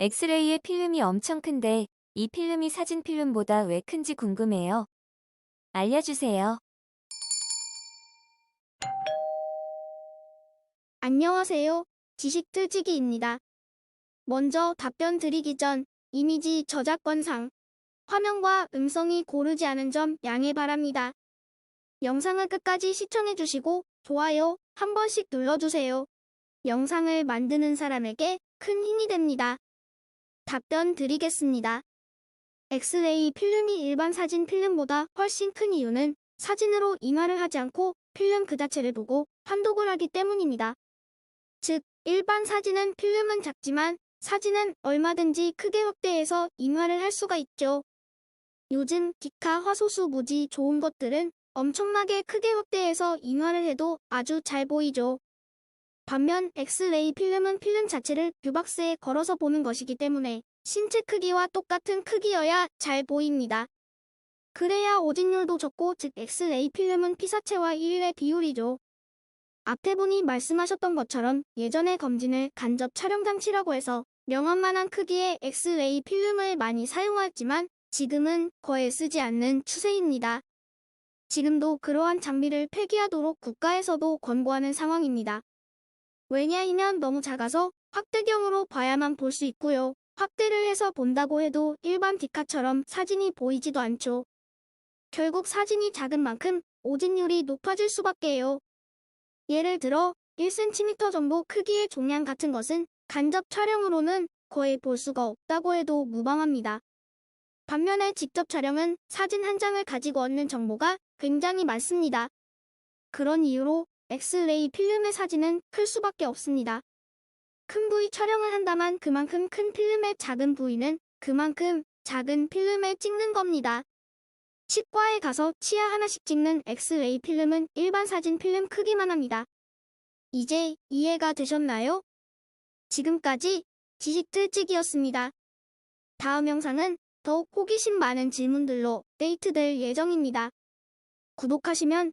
엑스레이의 필름이 엄청 큰데 이 필름이 사진 필름보다 왜 큰지 궁금해요. 알려주세요. 안녕하세요. 지식 틀지기입니다. 먼저 답변 드리기 전 이미지 저작권상 화면과 음성이 고르지 않은 점 양해 바랍니다. 영상을 끝까지 시청해주시고 좋아요 한 번씩 눌러주세요. 영상을 만드는 사람에게 큰 힘이 됩니다. 답변 드리겠습니다. 엑스레이 필름이 일반 사진 필름보다 훨씬 큰 이유는 사진으로 인화를 하지 않고 필름 그 자체를 보고 판독을 하기 때문입니다. 즉, 일반 사진은 필름은 작지만 사진은 얼마든지 크게 확대해서 인화를 할 수가 있죠. 요즘 디카 화소수 무지 좋은 것들은 엄청나게 크게 확대해서 인화를 해도 아주 잘 보이죠. 반면 엑스레이 필름은 필름 자체를 뷰박스에 걸어서 보는 것이기 때문에 신체 크기와 똑같은 크기여야 잘 보입니다. 그래야 오진율도 적고 즉 엑스레이 필름은 피사체와 1의 비율이죠. 앞에 분이 말씀하셨던 것처럼 예전에 검진을 간접 촬영 장치라고 해서 명함만한 크기의 엑스레이 필름을 많이 사용하지만 지금은 거의 쓰지 않는 추세입니다. 지금도 그러한 장비를 폐기하도록 국가에서도 권고하는 상황입니다. 왜냐하면 너무 작아서 확대경으로 봐야만 볼 수 있고요. 확대를 해서 본다고 해도 일반 디카처럼 사진이 보이지도 않죠. 결국 사진이 작은 만큼 오진율이 높아질 수밖에요. 예를 들어 1cm 정도 크기의 종양 같은 것은 간접 촬영으로는 거의 볼 수가 없다고 해도 무방합니다. 반면에 직접 촬영은 사진 한 장을 가지고 얻는 정보가 굉장히 많습니다. 그런 이유로 엑스레이 필름의 사진은 클 수밖에 없습니다. 큰 부위 촬영을 한다면 그만큼 큰 필름의 작은 부위는 그만큼 작은 필름에 찍는 겁니다. 치과에 가서 치아 하나씩 찍는 엑스레이 필름은 일반 사진 필름 크기만 합니다. 이제 이해가 되셨나요? 지금까지 지식틀찍이었습니다. 다음 영상은 더욱 호기심 많은 질문들로 데이트될 예정입니다. 구독하시면